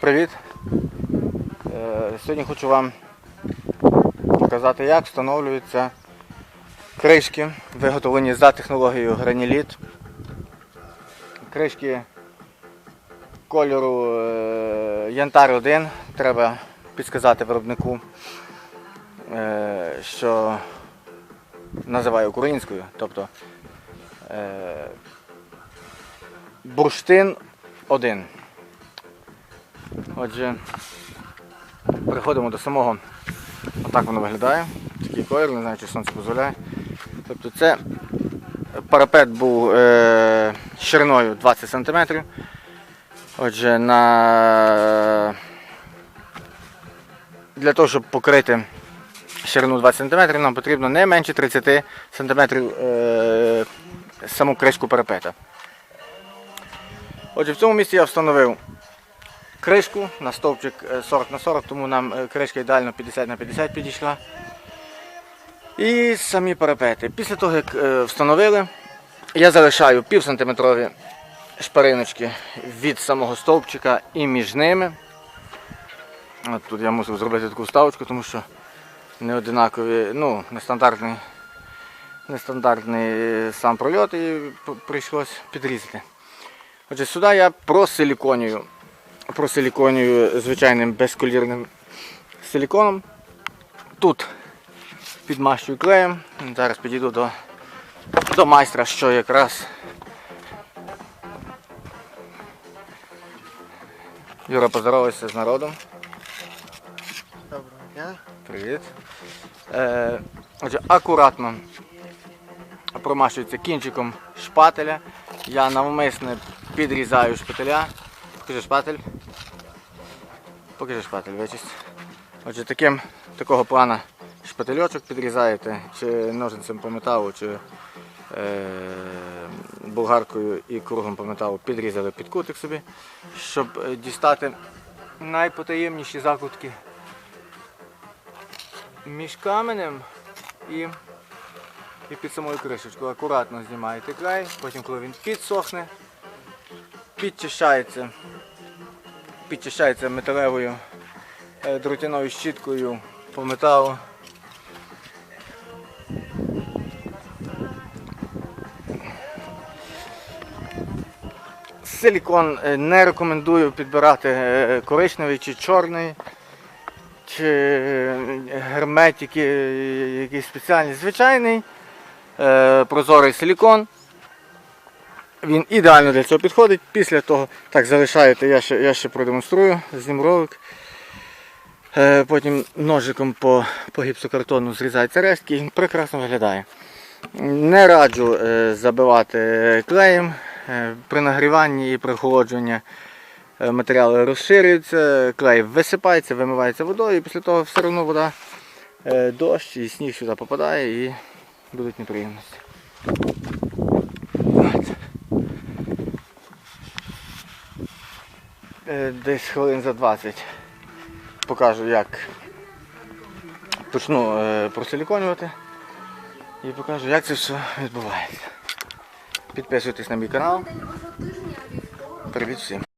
Привіт! Е, Сьогодні хочу вам показати, як встановлюються кришки, виготовлені за технологією граніліт. Кришки кольору е, Янтар 1 треба підсказати виробнику, е, що називаю українською, тобто бурштин 1. Отже, переходимо до самого. Отак воно виглядає. Такий колір, не знаю, чи сонце дозволяє. Тобто це парапет був е, шириною 20 см. Отже, на... для того, щоб покрити ширину 20 см, нам потрібно не менше 30 см е, саму кришку парапета. Отже, в цьому місці я встановив кришку на стовпчик е, 40 на 40, тому нам е, кришка ідеально 50 на 50 підійшла. І самі парапети. Після того, як е, встановили, я залишаю пів сантиметрові шпариночки від самого стовпчика і між ними. От тут я мусив зробити таку вставочку, тому що не одинакові, ну, нестандартний, нестандартний е, сам прольот і прийшлось підрізати. Отже, сюди я просиліконюю, просиліконюю звичайним безколірним силіконом. Тут підмащую клеєм. Зараз підійду до, до майстра, що якраз. Юра, поздоровайся з народом. Доброго дня. Привіт. Е, отже, акуратно промащується кінчиком шпателя. Я навмисне підрізаю шпателя. Покажи шпатель. Покажи шпатель, вичисть. Отже, таким, такого плана шпательочок підрізаєте, чи ножницем по металу, чи е, болгаркою і кругом по металу підрізали під кутик собі, щоб е, дістати найпотаємніші закутки між каменем і, і під самою кришечкою. Акуратно знімаєте край, потім, коли він підсохне, підчищається, підчищається металевою е, дротяною щіткою по металу. Силікон е, не рекомендую підбирати е, коричневий чи чорний чи герметики якісь спеціальні. Звичайний прозорий силікон. Він ідеально для цього підходить. Після того так залишаєте, я ще, я ще продемонструю, знім ролик. Е, потім ножиком по, по гіпсокартону зрізається рештки і прекрасно виглядає. Не раджу е, забивати клеєм. Е, при нагріванні і при охолодженні е, матеріали розширюються, клей висипається, вимивається водою, і після того все одно вода, е, дощ і сніг сюди попадає і будуть неприємності. От. Е, Десь хвилин за 20 покажу, як почну е, просиліконювати і покажу, як це все відбувається. Підписуйтесь на мій канал. Привіт всім.